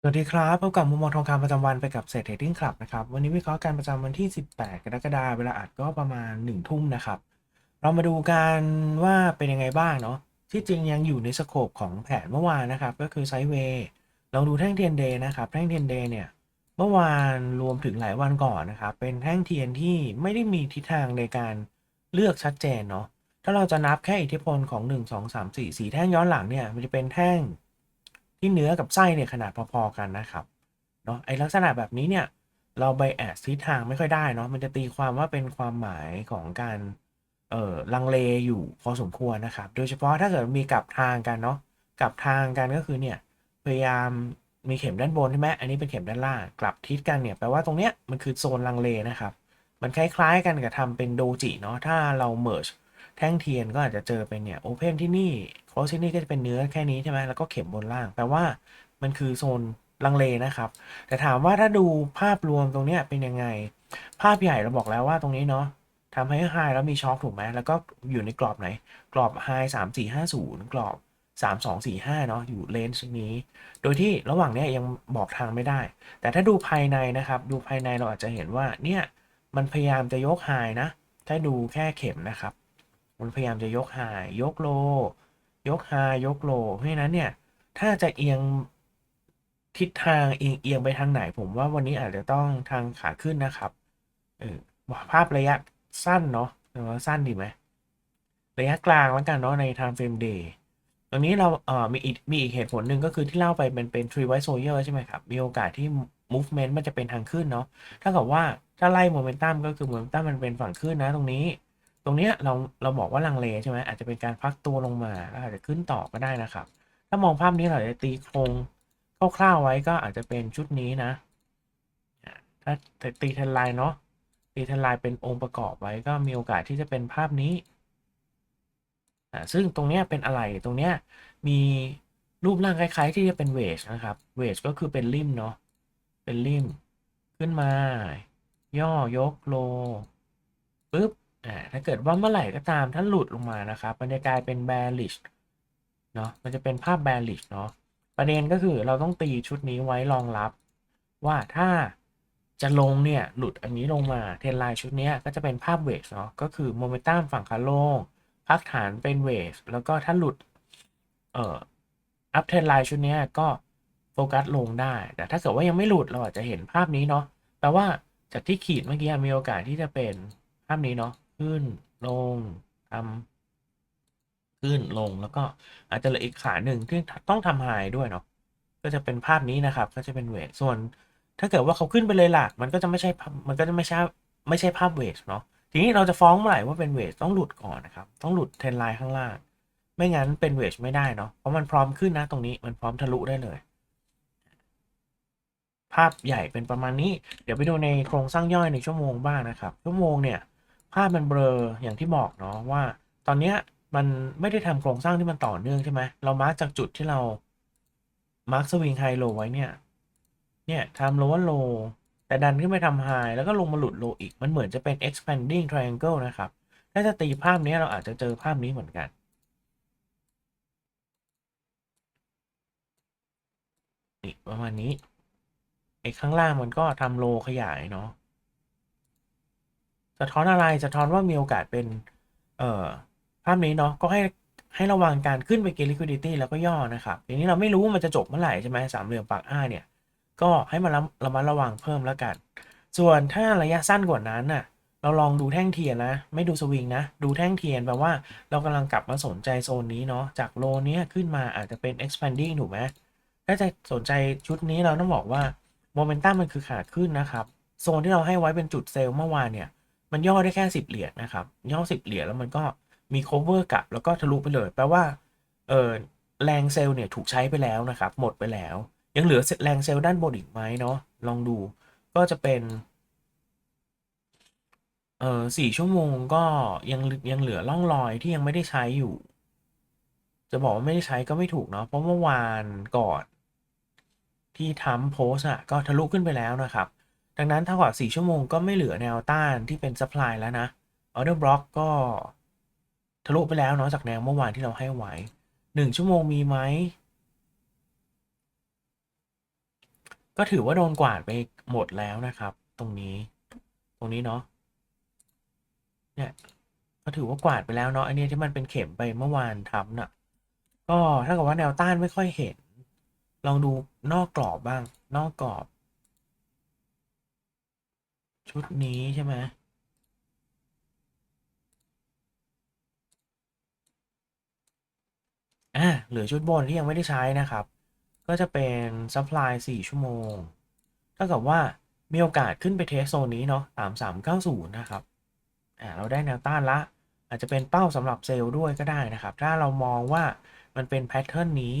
สวัสดีครับพบกับมุมมองทองคำประจำวันไปกับเศรษฐเทรดิ้งคลับนะครับ วันนี้วิเคราะห์การประจำวันที่ 18 กรกฎาคมเวลาอัดก็ประมาณ 1 ทุ่มนะครับ เรามาดูกันว่าเป็นยังไงบ้างเนาะที่จริงยังอยู่ในสโคปของแผนเมื่อวานนะครับ ก็คือไซด์เวย์ลองดูแท่งเทียนเดย์นะครับ แท่งเทียนเดย์เนี่ย เมื่อวานรวมถึงหลายวันก่อนนะครับ เป็นแท่งเทียนที่ไม่ได้มีทิศทางในการเลือกชัดเจนเนาะถ้าเราจะนับแค่อิทธิพลของ 1 2 3 4 4 แท่งย้อนหลังเนี่ยมันจะเป็นแท่ง ที่เนื้อกับไส้เนี่ยขนาดพอๆกันนะครับเนาะไอลักษณะแบบนี้เนี่ยเราไบแอสทิศทางไม่ค่อยได้เนาะมันจะตีความว่าเป็นความหมายของการเอ่อลังเลอยู่พอสมควรนะครับ โดยเฉพาะถ้าเกิดมีกลับทางกันเนาะกลับทางกันก็คือเนี่ยพยายามมีเข็มด้านบนใช่ไหมอันนี้เป็นเข็มด้านล่างกลับทิศกันเนี่ยแปลว่าตรงเนี้ยมันคือโซนลังเลนะครับ มันคล้ายๆกันกับทำเป็นโดจิเนาะถ้าเราเมิร์ช แท่งเทียนก็อาจจะเจอเป็นเนี่ยโอเพนที่นี่โคสที่นี่ก็จะเป็นเนื้อแค่นี้ใช่ไหมแล้วก็เข็มบนล่าง แปลว่ามันคือโซนลังเลนะครับ แต่ถามว่าถ้าดูภาพรวมตรงเนี้ยเป็นยังไง ภาพใหญ่เราบอกแล้วว่าตรงนี้เนาะทำให้ไฮแล้วมีช็อคถูกไหมแล้วก็อยู่ในกรอบไหน กรอบไฮสามสี่ห้าศูนย์กรอบสามสองสี่ห้าเนาะอยู่เลนส์นี้ โดยที่ระหว่างเนี้ยยังบอกทางไม่ได้ แต่ถ้าดูภายในนะครับ ดูภายในเราอาจจะเห็นว่าเนี่ยมันพยายามจะยกไฮนะ ถ้าดูแค่เข็มนะครับ มันพยายามจะยกไฮยกโล ยกไฮยกโล เพราะฉะนั้นเนี่ย ถ้าจะเอียงทิศทางเอียงเอียงไปทางไหน ผมว่าวันนี้อาจจะต้องทางขาขึ้นนะครับเออภาพระยะสั้นเนาะหรือว่าสั้นดีไหมระยะกลางแล้วกันเนาะใน time frame day ตรงนี้เราเอ่อมีอีกมีอีกเหตุผลหนึ่งก็คือที่เล่าไปเป็นเป็น three white soldier ใช่ไหมครับ มีโอกาสที่ movement มันจะเป็นทางขึ้นเนาะถ้ากับว่าถ้าไล่ momentum ก็คือ momentum มันเป็นฝั่งขึ้นนะตรงนี้ ตรงนี้เราเราบอกว่าลังเลใช่ไหมอาจจะเป็นการพักตัวลงมาแล้วอาจจะขึ้นต่อก็ได้นะครับ ถ้ามองภาพนี้เราจะตีโครงคร่าวๆไว้ก็อาจจะเป็นชุดนี้นะ ถ้าตีเทนไลน์เนาะตีเทนไลน์เป็นองค์ประกอบไว้ก็มีโอกาสที่จะเป็นภาพนี้ซึ่งตรงนี้เป็นอะไรตรงนี้มีรูปร่างคล้าย ๆ ที่จะเป็นเวจนะครับเวจก็คือเป็นริมเนาะเป็นริมขึ้นมา ย่อยกโลปุ๊บ อ่าถ้าเกิดว่าเมื่อไหร่ก็ตามถ้าหลุดลงมานะครับ มันจะกลายเป็น bearish เนาะมันจะเป็นภาพ bearish เนาะประเด็นก็คือเราต้องตีชุดนี้ไว้รองรับ ว่าถ้าจะลงเนี่ยหลุดอันนี้ลงมาเทรนไลน์ชุดนี้ก็จะเป็นภาพเวทเนาะก็คือโมเมนตัมฝั่งขาลงพักฐานเป็นเวทแล้วก็ถ้าหลุดเอ่ออัพเทรนไลน์ชุดนี้ก็โฟกัสลงได้ แต่ถ้าเกิดว่ายังไม่หลุดเราอาจจะเห็นภาพนี้เนาะแปลว่าจากที่ขีดเมื่อกี้มีโอกาสที่จะเป็นภาพนี้เนาะ ขึ้นลงทำขึ้นลงแล้วก็อาจจะเหลืออีกขาหนึ่งที่ต้องทำไฮด้วยเนาะก็จะเป็นภาพนี้นะครับ ก็จะเป็นเวทส่วน ถ้าเกิดว่าเขาขึ้นไปเลยหล่ะมันก็จะไม่ใช่ภาพมันก็จะไม่ใช่ไม่ใช่ภาพเวทเนาะทีนี้เราจะฟ้องเมื่อไหร่ว่าเป็นเวทต้องหลุดก่อนนะครับ ต้องหลุดเทรนไลน์ข้างล่าง ไม่งั้นเป็นเวทไม่ได้เนาะเพราะมันพร้อมขึ้นนะตรงนี้มันพร้อมทะลุได้เลย ภาพใหญ่เป็นประมาณนี้ เดี๋ยวไปดูในโครงสร้างย่อยในชั่วโมงบ้างนะครับ ชั่วโมงเนี่ย ภาพมันเบลออย่างที่บอกเนาะว่า ตอนเนี้ยมันไม่ได้ทำโครงสร้างที่มันต่อเนื่องใช่ไหมเรามาร์กจากจุดที่เรามาร์กสวิงไฮโลไว้เนี่ย เนี่ยทำ lower low แต่ดันขึ้นไปทำ high แล้วก็ลงมาหลุด low อีก มันเหมือนจะเป็น expanding triangle นะครับ ถ้าจะตีภาพนี้เราอาจจะเจอภาพนี้เหมือนกันนี่ประมาณนี้ไอ้ข้างล่างมันก็ทำโลขยายเนาะ สะท้อนอะไรสะท้อนว่ามีโอกาสเป็น เอ่อภาพนี้เนาะก็ให้ให้ระวังการขึ้นไปเก liquidity แล้วก็ย่อนะครับทีนี้เราไม่รู้ว่ามันจะจบเมื่อไหร่ใช่ไหมสามเหลี่ยมปากอ้าเนี่ย ก็ให้มันระมัดระวังเพิ่มแล้วกัน ส่วนถ้าระยะสั้นกว่านั้นน่ะเราลองดูแท่งเทียนนะ ไม่ดูสวิงนะ ดูแท่งเทียนแปลว่าเรากำลังกลับมาสนใจโซนนี้เนาะจากโลนี้ขึ้นมาอาจจะเป็น expanding ถูกไหมถ้าจะสนใจชุดนี้เราต้องบอกว่าโมเมนตัมมันคือขาขึ้นนะครับ โซนที่เราให้ไว้เป็นจุดเซลล์เมื่อวานเนี่ย มันย่อได้แค่ 10 เหรียญนะครับ ย่อ 10 เหรียญแล้วมันก็มี cover กลับ แล้วก็ทะลุไปเลย แปลว่าเออแรงเซลล์เนี่ยถูกใช้ไปแล้วนะครับ หมดไปแล้ว ยังเหลือแรงเซลล์ด้านบนอีกไหมเนาะลองดูก็จะเป็นเออสี่ชั่วโมงก็ยังยังเหลือร่องรอยที่ยังไม่ได้ใช้อยู่ จะบอกว่าไม่ได้ใช้ก็ไม่ถูกเนาะเพราะเมื่อวานก่อน ที่ทำโพสอะก็ทะลุขึ้นไปแล้วนะครับ ดังนั้นถ้ากว่า 4 ชั่วโมงก็ไม่เหลือแนวต้านที่เป็น supply แล้วนะ order block ก็ทะลุไปแล้วเนาะจากแนวเมื่อวานที่เราให้ไว้ 1 ชั่วโมงมีไหม ก็ถือว่าโดนกวาดไปหมดแล้วนะครับ ตรงนี้ ตรงนี้เนาะ เนี่ยก็ถือว่ากวาดไปแล้วเนาะ อันนี้ที่มันเป็นเข็มไปเมื่อวานทำน่ะ ก็ถ้ากับว่าแนวต้านไม่ค่อยเห็น ลองดูนอกกรอบบ้าง นอกกรอบ ชุดนี้ใช่ไหมอ่าเหลือชุดบนที่ยังไม่ได้ใช้นะครับ ก็จะเป็น supply 4ชั่วโมงเท่ากับว่ามีโอกาสขึ้นไปเทสโซนนี้เนาะ3390นะครับอ่าเราได้แนวต้านละ อาจจะเป็นเป้าสำหรับเซลล์ด้วยก็ได้นะครับ ถ้าเรามองว่ามันเป็นแพทเทิร์นนี้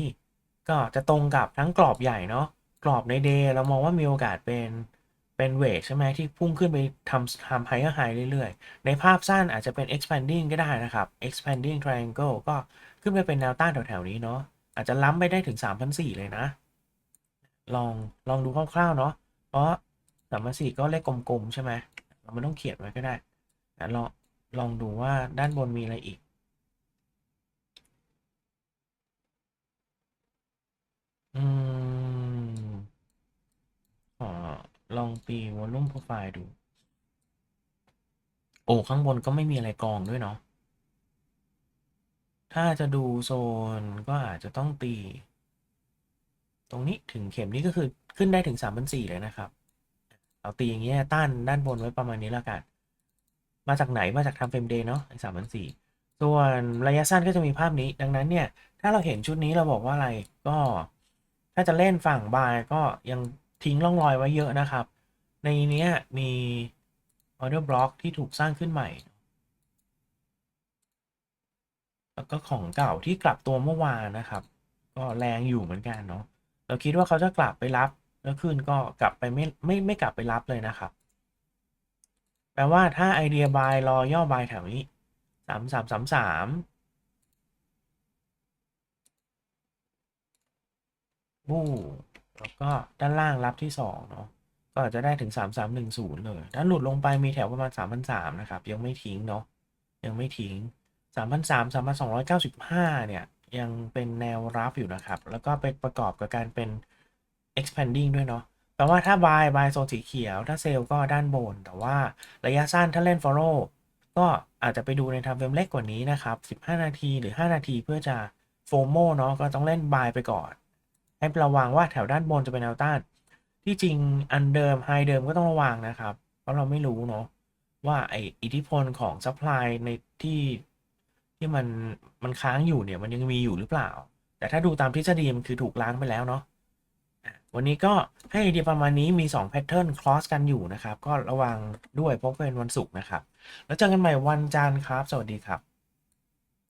ก็จะตรงกับทั้งกรอบใหญ่เนาะกรอบในเดย์เรามองว่ามีโอกาสเป็น เป็นเวทใช่ไหมที่พุ่งขึ้นไปทำทำไฮเออร์ไฮเรื่อยๆ ในภาพสั้นอาจจะเป็น expanding ก็ได้นะครับ expanding triangle ก็ขึ้นไปเป็นแนวต้านแถวๆนี้เนาะอาจจะล้ำไปได้ถึง 3,400 เลยนะ ลองลองดูคร่าวๆเนาะเพราะ3,400 ก็เลขกลมๆ ใช่ไหมเราไม่ต้องเขียนไว้ก็ได้อะลองลองดูว่าด้านบนมีอะไรอีก อืมขอ ลองตีวอลลุ่มโปรไฟล์ดู โอ้ ข้างบนก็ไม่มีอะไรกองด้วยเนาะ ถ้าจะดูโซนก็อาจจะต้องตี ตรงนี้ถึงเข็มนี้ก็คือขึ้นได้ถึง3,400เลยนะครับ เอาตีอย่างเงี้ยต้านด้านบนไว้ประมาณนี้ล้วกัน มาจากไหนมาจากทำเฟรมเดย์เนาะสามพันสี่ส่วนระยะสั้นก็จะมีภาพนี้ ดังนั้นเนี่ย ถ้าเราเห็นชุดนี้เราบอกว่าอะไรก็ ถ้าจะเล่นฝั่งบายก็ยัง ทิ้งร่องรอยไว้เยอะนะครับ ในนี้มีออเดอร์บล็อกที่ถูกสร้างขึ้นใหม่ แล้วก็ของเก่าที่กลับตัวเมื่อวานนะครับ ก็แรงอยู่เหมือนกันเนาะเราคิดว่าเขาจะกลับไปรับ แล้วคืนก็กลับไปไม่ไม่ไม่กลับไปรับเลยนะครับ แปลว่าถ้าไอเดียบายรอย่อบายแถวนี้สามสามสามสามบู้ แล้วก็ด้านล่างรับที่สองเนาะก็อาจจะได้ถึงสามสามหนึ่งศูนย์เลย ถ้าหลุดลงไปมีแถวประมาณสามพันสามนะครับ ยังไม่ทิ้งเนาะยังไม่ทิ้งสามพันสามสามพันสองร้อยเก้าสิบห้าเนี่ย ยังเป็นแนวรับอยู่นะครับ แล้วก็เป็นประกอบกับการเป็น expanding ด้วยเนาะแปลว่าถ้า buy buy โซนสีเขียว ถ้าเซลล์ก็ด้านบน แต่ว่าระยะสั้นถ้าเล่น follow ก็อาจจะไปดูในทำเฟรมเล็กกว่านี้นะครับ 15 นาทีหรือ 5 นาทีเพื่อจะ FOMO เนาะก็ต้องเล่น buy ไปก่อน ให้ระวังว่าแถวด้านบนจะเป็นแนวต้าน ที่จริงอันเดิม high เดิมก็ต้องระวังนะครับ เพราะเราไม่รู้เนาะว่าไออิทธิพลของ supply ในที่ที่มันมันค้างอยู่เนี่ยมันยังมีอยู่หรือเปล่า แต่ถ้าดูตามทฤษฎีมันคือถูกล้างไปแล้วเนาะวันนี้ก็ให้ไอเดียประมาณนี้มี2 pattern cross กันอยู่นะครับ ก็ระวังด้วยเพราะเป็นวันศุกร์นะครับ แล้วเจอกันใหม่วันจันทร์ครับ สวัสดีครับ